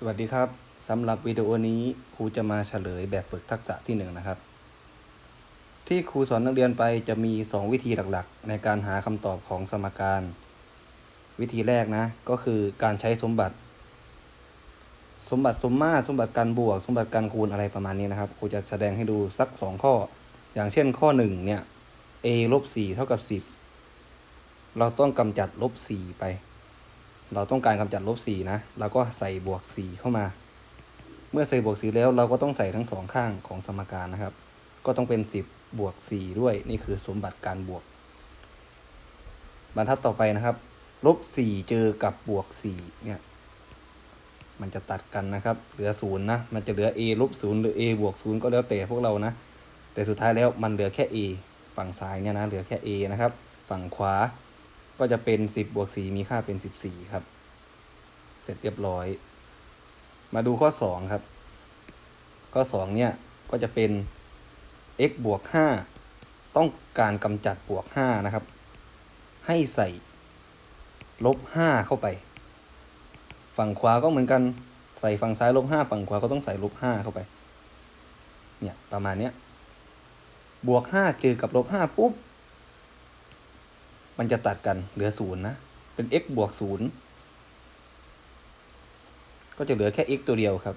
สวัสดีครับสำหรับวิดีโอนี้ครูจะมาเฉลยแบบฝึกทักษะที่หนึ่งนะครับ ที่ครูสอนนักเรียนไปจะมี 2 วิธีหลักๆ ในการหาคำตอบของสมการ วิธีแรกนะ ก็คือการใช้สมบัติ สมบัติสมมาตรสมบัติการบวก สมบัติการคูณอะไรประมาณนี้นะครับครูจะแสดงให้ดูสัก 2 ข้อ อย่างเช่นข้อ 1 เนี่ย a ลบ4เท่ากับ 10 เราต้องกำจัดลบ4ไป เราต้องการกำจัดลบ4นะเราก็ใส่บวก 4 เข้ามา เมื่อใส่บวก 4 แล้วเราก็ต้องใส่ทั้งสองข้างของสมการนะครับ ก็ต้องเป็น 10 บวก 4 ด้วยนี่คือสมบัติการบวก บรรทัดต่อไปนะครับลบ 4 เจอกับบวก 4 เนี่ยมันจะตัดกันนะครับ เหลือ0นย์นะ มันจะเหลือ a ลบ0หรือ a บวก0ก็แล้วแต่พวกเรานะ แต่สุดท้ายแล้วมันเหลือแค่ a ฝั่งซ้ายเนี่ยนะ เหลือแค่ a นะครับ ฝั่งขวา ก็จะเป็น 10บวก4มีค่าเป็น 14 ครับ เสร็จเรียบร้อย มาดูข้อ 2 ครับ ข้อ 2 เนี่ย ก็จะเป็น x บวก 5 ต้องการกำจัดบวก 5 นะครับ ให้ใส่ลบ 5 เข้าไป ฝั่งขวาก็เหมือนกันใส่ฝั่งซ้ายลบ 5 ฝั่งขวาก็ต้องใส่ลบ 5 เข้าไป เนี่ย ประมาณเนี้ยบวก 5 เจอกับลบ 5 ปุ๊บ มันจะตัดกันเหลือศูนย์นะ เป็น x บวกศูนย์ก็จะเหลือแค่ x ตัวเดียวครับ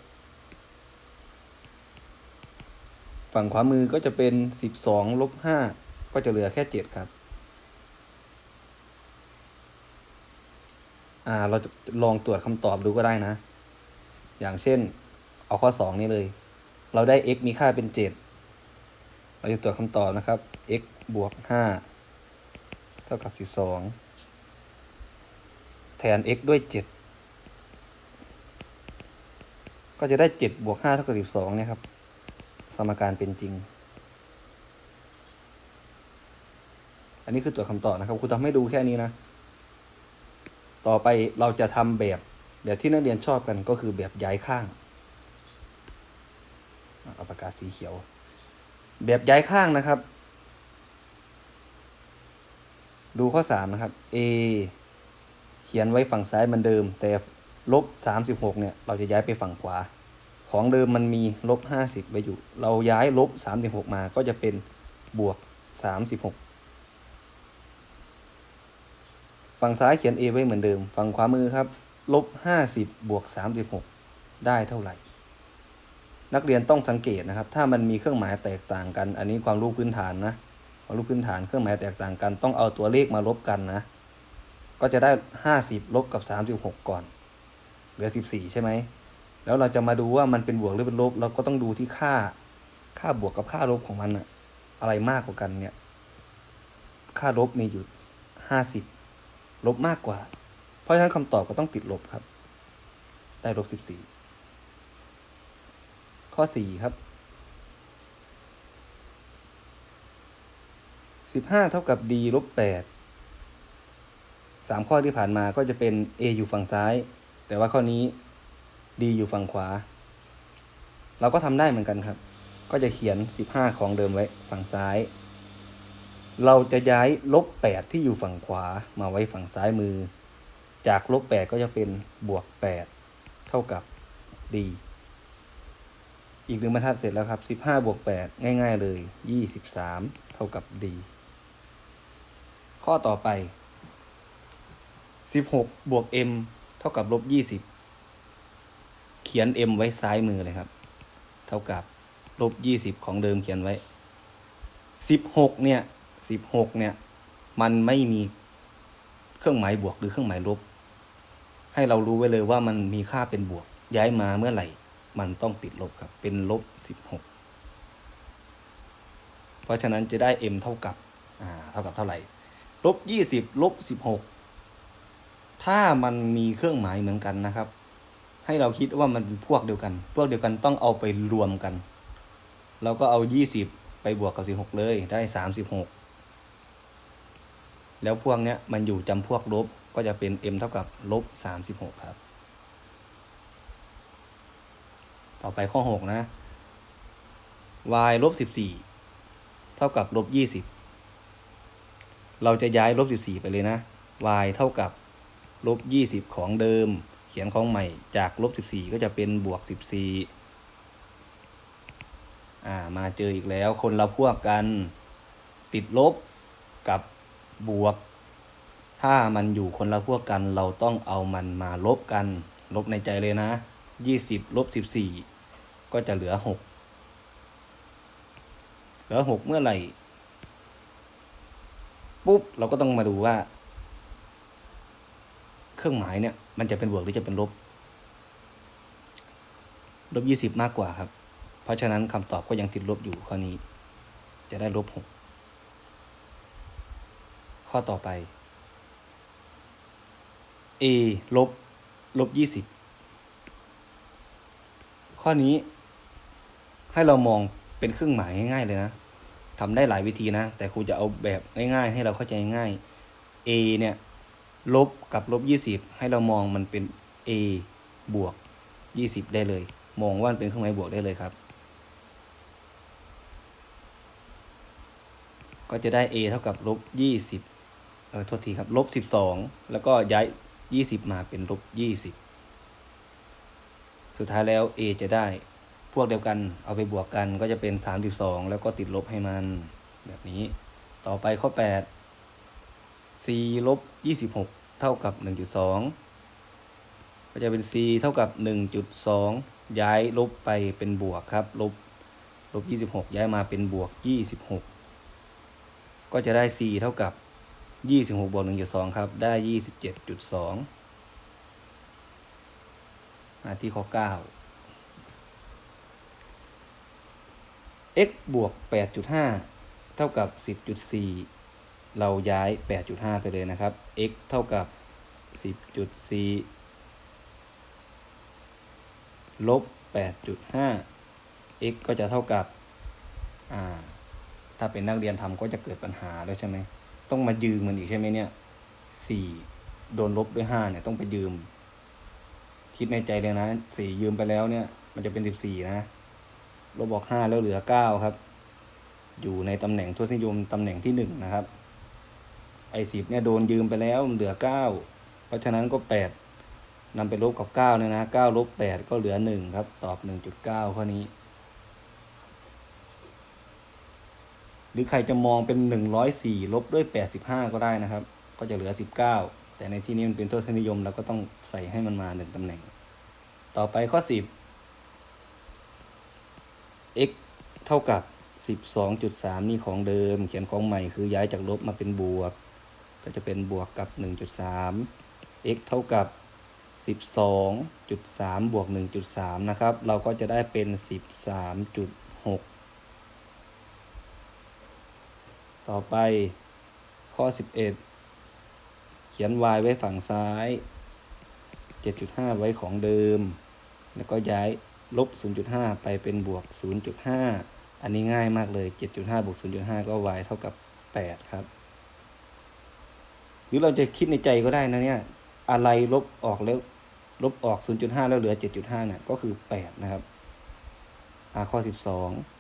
ฝั่งขวามือก็จะเป็นสิบสองลบห้าก็จะเหลือแค่เจ็ดครับ อ่า เราจะลองตรวจคำตอบดูก็ได้นะ อย่างเช่น เอาข้อสองนี้เลย เราได้ x มีค่าเป็นเจ็ดเราจะตรวจคำตอบนะครับ x บวกห้า ท่ากับ12แทน x ด้วย7ก็จะได้7บวก5เท่ากับ12เนี่ยครับ สมการเป็นจริง อันนี้คือตัวคำตอบนะครับครูทำให้ดูแค่นี้นะ ต่อไปเราจะทำแบบแบบที่นักเรียนชอบกันก็คือแบบย้ายข้างเอาปากกาสีเขียว แบบย้ายข้างนะครับ ดูข้อ 3 นะครับ a เขียนไว้ฝั่งซ้ายเหมือนเดิม แต่ลบ 36 เนี่ย เราจะย้ายไปฝั่งขวา ของเดิมมันมีลบ 50 ไว้อยู่ เราย้ายลบ 36 มาก็จะเป็นบวก 36 ฝั่งซ้ายเขียน a ไว้เหมือนเดิม ฝั่งขวามือครับลบ 50 บวก 36 ได้เท่าไหร่ นักเรียนต้องสังเกตนะครับ ถ้ามันมีเครื่องหมายแตกต่างกัน อันนี้ความรู้พื้นฐานนะ ความรู้พื้นฐานเครื่องหมายแตกต่างกัน ต้องเอาตัวเลขมาลบกันนะ ก็จะได้ห้าสิบลบกับสามสิบหกก่อน เหลือสิบสี่ใช่ไหม แล้วเราจะมาดูว่ามันเป็นบวกหรือเป็นลบ เราก็ต้องดูที่ค่า ค่าบวกกับค่าลบของมันอะอะไรมากกว่ากันเนี่ย ค่าลบมีอยู่ห้าสิบลบมากกว่า เพราะฉะนั้นคำตอบก็ต้องติดลบครับ ได้ลบสิบสี่ข้อสี่ครับ สิบห้าเท่ากับ d ลบแปดสามข้อที่ผ่านมาก็จะเป็น a อยู่ฝั่งซ้าย แต่ว่าข้อนี้ d อยู่ฝั่งขวา เราก็ทำได้เหมือนกันครับ ก็จะเขียน 15 ของเดิมไว้ฝั่งซ้าย เราจะย้ายลบ 8 ที่อยู่ฝั่งขวามาไว้ฝั่งซ้ายมือ จากลบ 8 ก็จะเป็นบวก 8 เท่ากับ d อีกหนึ่งบรรทัดเสร็จแล้วครับ 15 บวก 8 ง่าย ๆ เลย 23 เท่ากับ d ข้อต่อไป 16 บวก m เท่ากับลบ 20 เขียน m ไว้ซ้ายมือเลยครับ เท่ากับลบ 20 ของเดิมเขียนไว้ 16 เนี่ย 16 เนี่ย มันไม่มีเครื่องหมายบวกหรือเครื่องหมายลบ ให้เรารู้ไว้เลยว่ามันมีค่าเป็นบวก ย้ายมาเมื่อไหร่ มันต้องติดลบครับ เป็นลบ 16 เพราะฉะนั้นจะได้ m เท่ากับ อ่า เท่ากับเท่าไหร่ ลบ20ลบ16ถ้ามันมีเครื่องหมายเหมือนกันนะครับ ให้เราคิดว่ามันเป็นพวกเดียวกัน พวกเดียวกันต้องเอาไปรวมกัน เราก็เอา20ไปบวกกับ16เลยได้36แล้วพวกเนี้ยมันอยู่จำพวกลบก็จะเป็น m เท่ากับลบ36ครับ ต่อไปข้อ6นะ y ลบ14เท่ากับลบ20 เราจะย้ายลบ14 ไปเลยนะ y เท่ากับลบ20 ของเดิม เขียนของใหม่จากลบสิบสี่ก็จะเป็นบวกสิบสี่อ่า มาเจออีกแล้วคนละพวกกันติดลบกับบวก ถ้ามันอยู่คนละพวกกัน เราต้องเอามันมาลบกัน ลบในใจเลยนะยี่สิบลบสิบสี่ก็จะเหลือหกเหลือหกเมื่อไหร่ ปุ๊บเราก็ต้องมาดูว่า เครื่องหมายเนี่ย มันจะเป็นบวกหรือจะเป็นลบลบยี่สิบมากกว่าครับ เพราะฉะนั้นคำตอบก็ยังติดลบอยู่ข้อนี้ จะได้ลบหกข้อต่อไป a ลบลบยี่สิบข้อนี้ให้เรามองเป็นเครื่องหมายง่ายๆเลยนะ ทำได้หลายวิธีนะ แต่ครูจะเอาแบบง่ายๆ ให้เราเข้าใจง่าย a เนี่ยลบกับลบยี่สิบให้เรามองมันเป็น a บวกยี่สิบได้เลย มองว่ามันเป็นเครื่องหมายบวกได้เลยครับ ก็จะได้ a เท่ากับลบยี่สิบเออโทษทีครับลบสิบสองแล้วก็ย้ายยี่สิบมาเป็นลบยี่สิบสุดท้ายแล้ว a จะได้ พวกเดียวกันเอาไปบวกกันก็จะเป็น 32 แล้วก็ติดลบให้มันแบบนี้ ต่อไปข้อ 8 c ลบ 26 เท่ากับ 1.2 ก็จะเป็น c เท่ากับ 1.2 ย้ายลบไปเป็นบวกครับ ลบลบ 26 ย้ายมาเป็นบวก 26 ก็จะได้ c เท่ากับ 26 บวก 1.2 ครับ ได้ 27.2มาที่ข้อ 9 x บวกแปดจุดห้าเท่ากับสิบจุดสี่เราย้าย 8.5 ไปเลยนะครับ x เท่ากับ 10.4 ลบ 8.5 x ก็จะเท่ากับ อ่า ถ้าเป็นนักเรียนทำก็จะเกิดปัญหาแล้วใช่ไหม ต้องมายืมมันอีกใช่ไหมเนี่ย4โดนลบด้วย5เนี่ยต้องไปยืม คิดในใจเลยนะ4ยืมไปแล้วเนี่ย มันจะเป็น 14 นะ ลบบอก5แล้วเหลือ9ครับ อยู่ในตำแหน่งทศนิยมตำแหน่งที่1นะครับ ไอ้สิบเนี่ยโดนยืมไปแล้วเหลือเก้าเพราะฉะนั้นก็แปดนำไปลบกับเก้าเนี่ยนะเก้าลบแปดก็เหลือหนึ่งครับ ตอบหนึ่งจุดเก้าข้อนี้ หรือใครจะมองเป็นหนึ่งร้อยสี่ลบด้วยแปดสิบห้าก็ได้นะครับ ก็จะเหลือสิบเก้าแต่ในที่นี้มันเป็นทศนิยมเราก็ต้องใส่ให้มันมาหนึ่งตำแหน่ง ต่อไปข้อสิบ x เท่ากับ 12.3 นี่ของเดิม เขียนของใหม่คือย้ายจากลบมาเป็นบวก ก็จะเป็นบวกกับ 1.3 x เท่ากับ 12.3 บวก 1.3 นะครับ เราก็จะได้เป็น 13.6 ต่อไปข้อ 11 เขียน y ไว้ฝั่งซ้าย 7.5 ไว้ของเดิม แล้วก็ย้าย ลบ 0.5 ไปเป็นบวก 0.5 อันนี้ง่ายมากเลย 7.5 บวก 0.5 ก็ y เท่ากับ 8 ครับ หรือเราจะคิดในใจก็ได้นะเนี่ย อะไรลบออกแล้วลบออก 0.5 แล้วเหลือ 7.5เนี่ยก็คือ 8 นะครับอาข้อ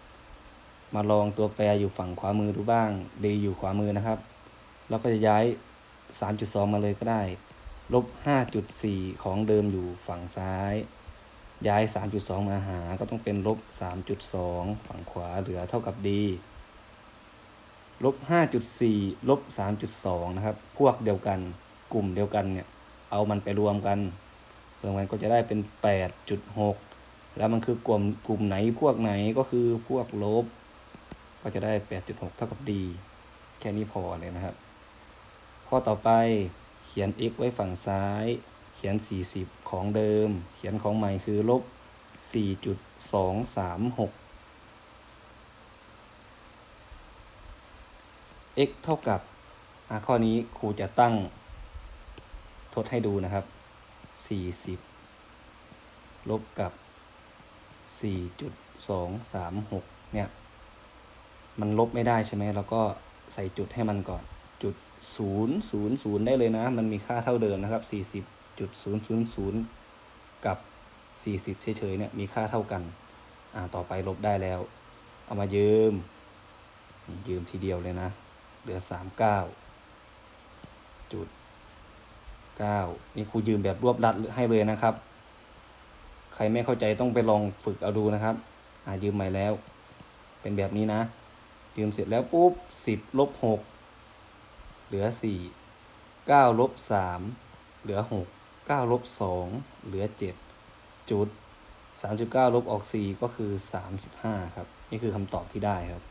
12 มาลองตัวแปรอยู่ฝั่งขวามือดูบ้าง d อยู่ขวามือนะครับแล้วก็จะย้าย 3.2 มาเลยก็ได้ ลบ 5.4 ของเดิมอยู่ฝั่งซ้าย ย้าย 3.2 มาหา ก็ต้องเป็นลบ 3.2 ฝั่งขวาเหลือเท่ากับ d ลบ 5.4 ลบ 3.2 นะครับ พวกเดียวกัน กลุ่มเดียวกันเนี่ย เอามันไปรวมกัน รวมกันก็จะได้เป็น 8.6 แล้วมันคือกลุ่มกลุ่มไหนพวกไหนก็คือพวกลบ ก็จะได้ 8.6 เท่ากับ d แค่นี้พอเลยนะครับ ข้อต่อไปเขียน x ไว้ฝั่งซ้าย ขียน 40 ของเดิม เขียนของใหม่คือ ลบ 4.236 x เท่ากับ ข้อนี้ครูจะตั้งทดให้ดูนะครับ 40 ลบกับ 4.236 เนี่ย มันลบไม่ได้ใช่ไหมเราก็ใส่จุดให้มันก่อน จุด 000 ได้เลยนะ มันมีค่าเท่าเดิมนะครับ 40.000 กับ 40 เฉยๆเนี่ยมีค่าเท่ากัน อ่าต่อไปลบได้แล้ว เอามายืม ยืมทีเดียวเลยนะ เหลือ 39จุด39นี่ครูยืมแบบรวบรัดให้เลยนะครับ ใครไม่เข้าใจต้องไปลองฝึกเอาดูนะครับ อ่ายืมใหม่แล้ว เป็นแบบนี้นะ ยืมเสร็จแล้วปุ๊บ 10ลบ6เหลือ 4 9ลบ3เหลือ 6 9ลบ2เหลือ 7 จุด 39 ลบออก 4 ก็คือ 35 ครับ นี่คือคำตอบที่ได้ครับ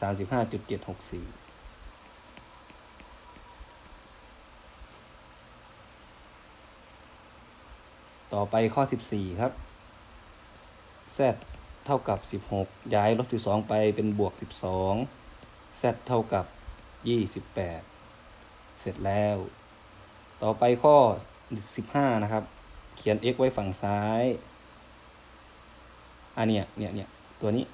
35.764ต่อไปข้อ 14 ครับ z เท่ากับ 16 ย้ายลบ 12 ไปเป็นบวก 12 z เท่ากับ 28 เสร็จแล้ว ต่อไปข้อ 15 นะครับ เขียน x ไว้ฝั่งซ้าย อันเนี้ยเนี่ยเนี่ยตัวนี้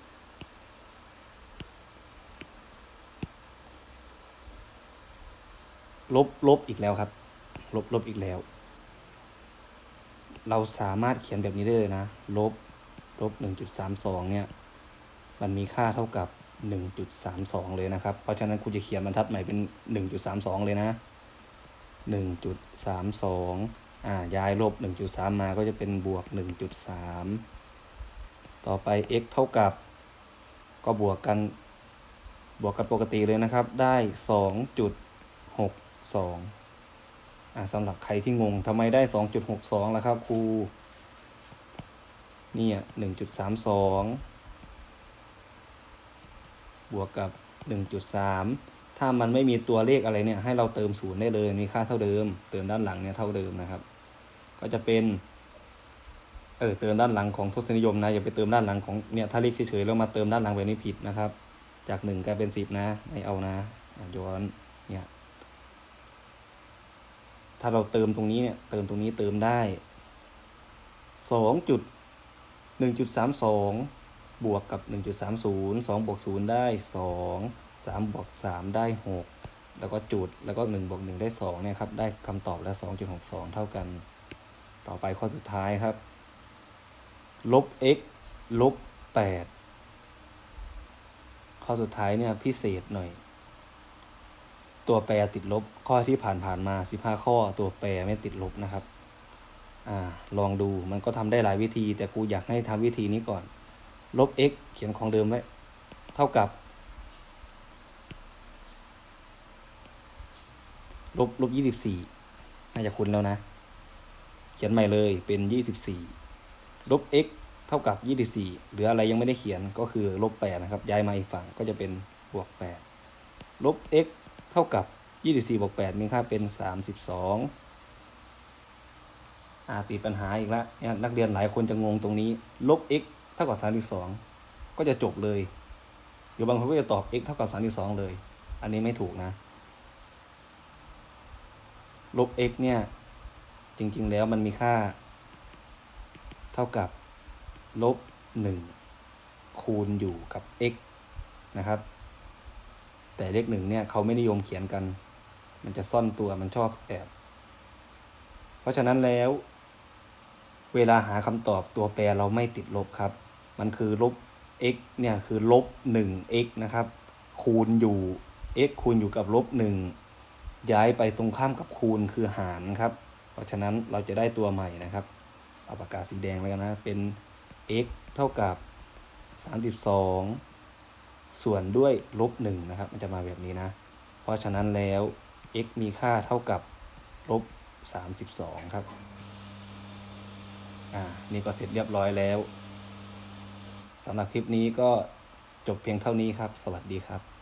ลบลบอีกแล้วครับ ลบลบอีกแล้ว เราสามารถเขียนแบบนี้ได้เลยนะ ลบลบ 1.32 เนี่ย มันมีค่าเท่ากับ 1.32 เลยนะครับ เพราะฉะนั้นคุณจะเขียนบรรทัดใหม่เป็น 1.32 เลยนะ 1.32 อ่า ย้ายลบ 1.3 มาก็จะเป็นบวก 1.3 ต่อไป x เท่ากับ ก็บวกกันบวกกันปกติเลยนะครับ ได้ 2.62 อ่าสำหรับใครที่งงทำไมได้ 2.62 ล่ะครับครู เนี่ย 1.32 บวกกับ 1.3 ถ้ามันไม่มีตัวเลขอะไรเนี่ยให้เราเติมศูนย์ได้เลยมีค่าเท่าเดิม เติมด้านหลังเนี่ยเท่าเดิมนะครับ ก็จะเป็นเออเติมด้านหลังของทศนิยมนะอย่าไปเติมด้านหลังของเนี่ยถ้าเลขเฉยๆแล้วมาเติมด้านหลังแบบนี้ผิดนะครับ จากหนึ่งกลายเป็นสิบนะไม่เอานะอะย้อนเนี่ยถ้าเราเติมตรงนี้เนี่ยเติมตรงนี้เติมได้สองจุดหนึ่งจุดสามสองบวกกับหนึ่งจุดสามศูนย์สองบวกศูนย์ได้สอง สามบวกสามได้หกแล้วก็จุดแล้วก็หนึ่งบวกหนึ่งได้สองเนี่ยครับ ได้คำตอบแล้วสองจุดหกสองเท่ากัน ต่อไปข้อสุดท้ายครับ ลบ x ลบแปดข้อสุดท้ายเนี่ยพิเศษหน่อย ตัวแปรติดลบ ข้อที่ผ่านผ่านมา15ข้อ ตัวแปรไม่ติดลบนะครับอ่าลองดูมันก็ทำได้หลายวิธี แต่ครูอยากให้ทำวิธีนี้ก่อน ลบ x เขียนของเดิมไว้ เท่ากับ ลบลบยี่สิบสี่น่าจะคุ้นแล้วนะ เขียนใหม่เลยเป็นยี่สิบสี่ลบ x เท่ากับยี่สิบสี่หรืออะไรยังไม่ได้เขียนก็คือลบแปดนะครับ ย้ายมาอีกฝั่งก็จะเป็นบวกแปดลบ x เท่ากับยี่สิบสี่บวกแปดมีค่าเป็นสามสิบสองอาติดปัญหาอีกแล้วนักเรียนหลายคนจะงงตรงนี้ ลบ x เท่ากับสามสิบสองก็จะจบเลยหรือบางคนก็จะตอบ x เท่ากับสามสิบสองเลย อันนี้ไม่ถูกนะ ลบ x เนี่ย จริง ๆ แล้วมันมีค่า เท่ากับ ลบหนึ่งคูณอยู่กับ x นะครับ แต่เลขหนึ่งเนี่ยเขาไม่นิยมเขียนกัน มันจะซ่อนตัวมันชอบแอบเพราะฉะนั้นแล้ว เวลาหาคำตอบตัวแปรเราไม่ติดลบครับ มันคือลบ x เนี่ยคือลบหนึ่ง x นะครับ คูณอยู่ x คูณอยู่กับลบหนึ่ง ย้ายไปตรงข้ามกับคูณคือหารครับ เพราะฉะนั้นเราจะได้ตัวใหม่นะครับเอาปากกาสีแดงแล้วกันนะ เป็น x เท่ากับ 32 ส่วนด้วยลบ1นะครับ มันจะมาแบบนี้นะ เพราะฉะนั้นแล้ว x มีค่าเท่ากับลบ 32 ครับ อ่า นี่ก็เสร็จเรียบร้อยแล้วสำหรับคลิปนี้ก็จบเพียงเท่านี้ครับ สวัสดีครับ